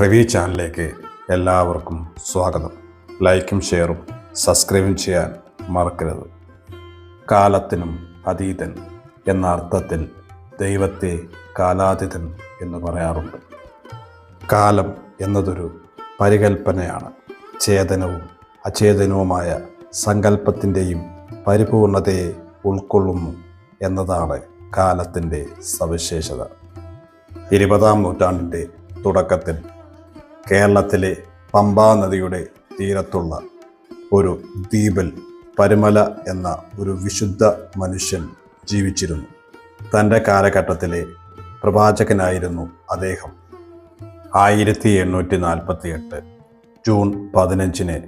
Review ചാനലിലേക്ക് എല്ലാവർക്കും സ്വാഗതം. ലൈക്കും ഷെയറും സബ്സ്ക്രൈബും ചെയ്യാൻ മറക്കരുത്. കാലത്തിനും അതീതൻ എന്ന അർത്ഥത്തിൽ ദൈവത്തെ കാലാതീതൻ എന്ന് പറയാറുണ്ട്. കാലം എന്നതൊരു പരികൽപ്പനയാണ്. ചേതനവും അചേതനവുമായ സങ്കല്പത്തിന്റെയും പരിപൂർണതയെ ഉൾക്കൊള്ളുന്നു എന്നതാണ് കാലത്തിന്റെ സവിശേഷത. ഇരുപതാം നൂറ്റാണ്ടിന്റെ തുടക്കത്തിൽ കേരളത്തിലെ പമ്പാ നദിയുടെ തീരത്തുള്ള ഒരു ദ്വീപിൽ പരുമല എന്ന ഒരു വിശുദ്ധ മനുഷ്യൻ ജീവിച്ചിരുന്നു. തന്റെ കാലഘട്ടത്തിലെ പ്രവാചകനായിരുന്നു അദ്ദേഹം. ആയിരത്തി എണ്ണൂറ്റി നാൽപ്പത്തി എട്ട് ജൂൺ പതിനഞ്ചിന്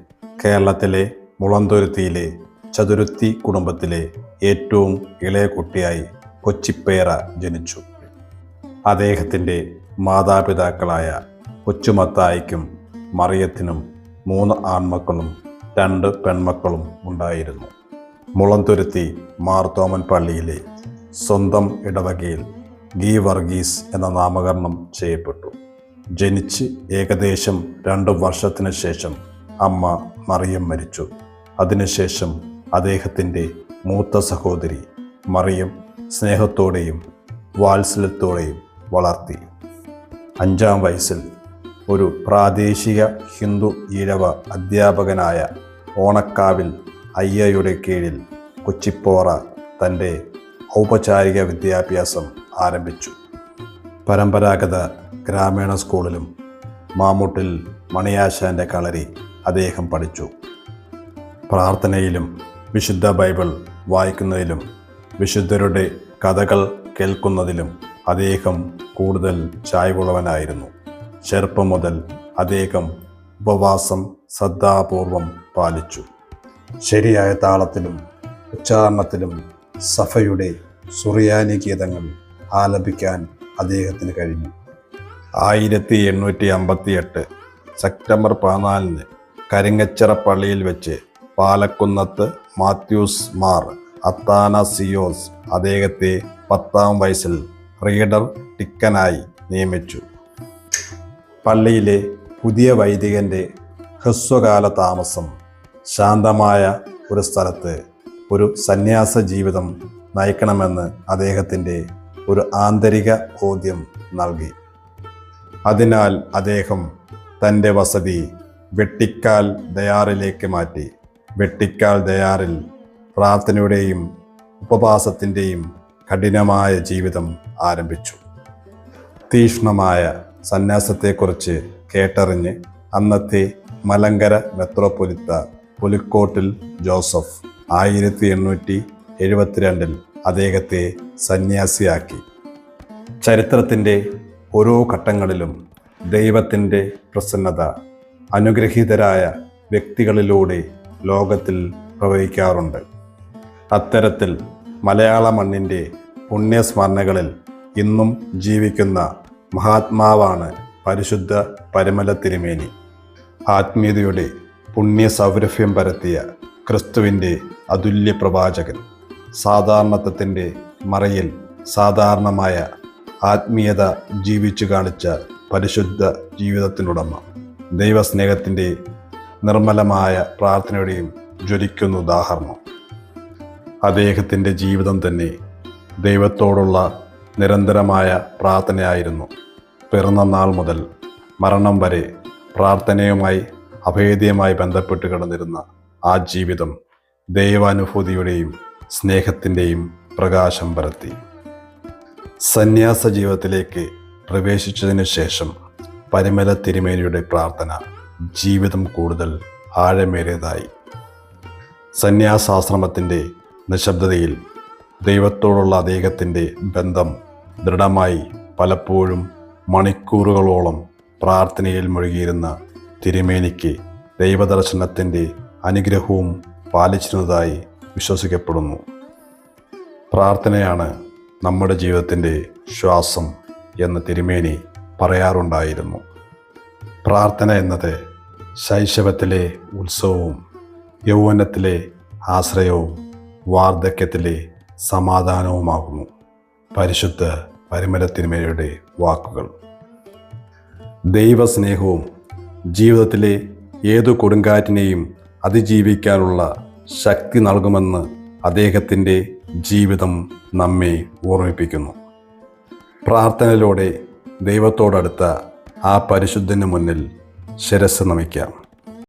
കേരളത്തിലെ മുളന്തുരുത്തിയിലെ ചതുരുത്തി കുടുംബത്തിലെ ഏറ്റവും ഇളയ കുട്ടിയായി കൊച്ചിപ്പേറ ജനിച്ചു. അദ്ദേഹത്തിന്റെ മാതാപിതാക്കളായ കൊച്ചുമത്തായിക്കും മറിയത്തിനും മൂന്ന് ആൺമക്കളും രണ്ട് പെൺമക്കളും ഉണ്ടായിരുന്നു. മുളന്തുരുത്തി മാർത്തോമൻ പള്ളിയിലെ സ്വന്തം ഇടവകയിൽ ഗീ വർഗീസ് എന്ന നാമകരണം ചെയ്യപ്പെട്ടു. ജനിച്ച് ഏകദേശം രണ്ട് വർഷത്തിന് ശേഷം അമ്മ മറിയം മരിച്ചു. അതിനുശേഷം അദ്ദേഹത്തിന്റെ മൂത്ത സഹോദരി മറിയം സ്നേഹത്തോടെയും വാത്സല്യത്തോടെയും വളർത്തി. അഞ്ചാം വയസ്സിൽ ഒരു പ്രാദേശിക ഹിന്ദു ഈഴവ അധ്യാപകനായ ഓണക്കാവിൽ അയ്യയുടെ കീഴിൽ കൊച്ചിപ്പോറ തന്റെ ഔപചാരിക വിദ്യാഭ്യാസം ആരംഭിച്ചു. പരമ്പരാഗത ഗ്രാമീണ സ്കൂളിലും മാമൂട്ടിൽ മണിയാശാന്റെ കളരി അദ്ദേഹം പഠിച്ചു. പ്രാർത്ഥനയിലും വിശുദ്ധ ബൈബിൾ വായിക്കുന്നതിലും വിശുദ്ധരുടെ കഥകൾ കേൾക്കുന്നതിലും അദ്ദേഹം കൂടുതൽ ചായ്വുള്ളവനായിരുന്നു. ചെറുപ്പം മുതൽ അദ്ദേഹം ഉപവാസം ശ്രദ്ധാപൂർവം പാലിച്ചു. ശരിയായ താളത്തിലും ഉച്ചാരണത്തിലും സഫയുടെ സുറിയാനി ഗീതങ്ങൾ ആലപിക്കാൻ അദ്ദേഹത്തിന് കഴിഞ്ഞു. ആയിരത്തി എണ്ണൂറ്റി അമ്പത്തി എട്ട് സെപ്റ്റംബർ പതിനാലിന് കരിങ്ങച്ചിറ പള്ളിയിൽ വെച്ച് പാലക്കുന്നത്ത് മാത്യൂസ് മാർ അത്താനസിയോസ് അദ്ദേഹത്തെ പത്താം വയസ്സിൽ റീഡർ ടിക്കനായി നിയമിച്ചു. പള്ളിയിലെ പുതിയ വൈദികന്റെ ഹ്രസ്വകാല താമസം ശാന്തമായ ഒരു സ്ഥലത്ത് ഒരു സന്യാസ ജീവിതം നയിക്കണമെന്ന് അദ്ദേഹത്തിന്റെ ഒരു ആന്തരിക ബോധ്യം നൽകി. അതിനാൽ അദ്ദേഹം തന്റെ വസതി വെട്ടിക്കാൽ ദയാറിലേക്ക് മാറ്റി. വെട്ടിക്കാൽ ദയാറിൽ പ്രാർത്ഥനയുടെയും ഉപവാസത്തിന്റെയും കഠിനമായ ജീവിതം ആരംഭിച്ചു. തീക്ഷ്ണമായ സന്യാസത്തെക്കുറിച്ച് കേട്ടറിഞ്ഞ് അന്നത്തെ മലങ്കര മെത്രോപൊലിത്ത പുലിക്കോട്ടിൽ ജോസഫ് ആയിരത്തി എണ്ണൂറ്റി എഴുപത്തിരണ്ടിൽ അദ്ദേഹത്തെ സന്യാസിയാക്കി. ചരിത്രത്തിന്റെ ഓരോ ഘട്ടങ്ങളിലും ദൈവത്തിന്റെ പ്രസന്നത അനുഗ്രഹീതരായ വ്യക്തികളിലൂടെ ലോകത്തിൽ പ്രവഹിക്കാറുണ്ട്. അത്തരത്തിൽ മലയാള മണ്ണിന്റെ പുണ്യസ്മരണകളിൽ ഇന്നും ജീവിക്കുന്ന മഹാത്മാവാണ് പരിശുദ്ധ പരിമല തിരുമേനി ആത്മീയതയുടെ പുണ്യ സൗരഭ്യം പരത്തിയ ക്രിസ്തുവിന്റെ അതുല്യ പ്രവാചകൻ സാധാരണത്വത്തിന്റെ മറയിൽ സാധാരണമായ ആത്മീയത ജീവിച്ചു കാണിച്ച പരിശുദ്ധ ജീവിതത്തിനുടമ. ദൈവസ്നേഹത്തിന്റെ നിർമ്മലമായ പ്രാർത്ഥനയുടെയും ജ്വലിക്കുന്ന ഉദാഹരണം. അദ്ദേഹത്തിന്റെ ജീവിതം തന്നെ ദൈവത്തോടുള്ള നിരന്തരമായ പ്രാർത്ഥനയായിരുന്നു. പിറന്ന നാൾ മുതൽ മരണം വരെ പ്രാർത്ഥനയുമായി അഭേദ്യമായി ബന്ധപ്പെട്ട് കിടന്നിരുന്ന ആ ജീവിതം ദൈവാനുഭൂതിയുടെയും സ്നേഹത്തിന്റെയും പ്രകാശം പരത്തി. സന്യാസ ജീവിതത്തിലേക്ക് പ്രവേശിച്ചതിന് ശേഷം പരിമല തിരുമേനിയുടെ പ്രാർത്ഥന ജീവിതം കൂടുതൽ ആഴമേറിയതായി. സന്യാസാശ്രമത്തിന്റെ നിശബ്ദതയിൽ ദൈവത്തോടുള്ള അദ്ദേഹത്തിന്റെ ബന്ധം ദൃഢമായി പലപ്പോഴും മണിക്കൂറുകളോളം പ്രാർത്ഥനയിൽ മുഴുകിയിരുന്ന തിരുമേനിക്ക് ദൈവദർശനത്തിന്റെ അനുഗ്രഹവും പാലിച്ചിരുന്നതായി വിശ്വസിക്കപ്പെടുന്നു. പ്രാർത്ഥനയാണ് നമ്മുടെ ജീവിതത്തിന്റെ ശ്വാസം എന്ന് തിരുമേനി പറയാറുണ്ടായിരുന്നു. പ്രാർത്ഥന എന്നത് ശൈശവത്തിലെ ഉത്സവവും യൗവനത്തിലെ ആശ്രയവും വാർദ്ധക്യത്തിലെ സമാധാനവുമാകുന്നു. പരിശുദ്ധ പരിമല വാക്കുകൾ. ദൈവസ്നേഹവും ജീവിതത്തിലെ ഏതു കൊടുങ്കാറ്റിനെയും അതിജീവിക്കാനുള്ള ശക്തി നൽകുമെന്ന് അദ്ദേഹത്തിന്റെ ജീവിതം നമ്മെ ഓർമ്മിപ്പിക്കുന്നു. പ്രാർത്ഥനയിലൂടെ ദൈവത്തോടടുത്ത ആ പരിശുദ്ധന് മുന്നിൽ ശിരസ് നമിക്കാം.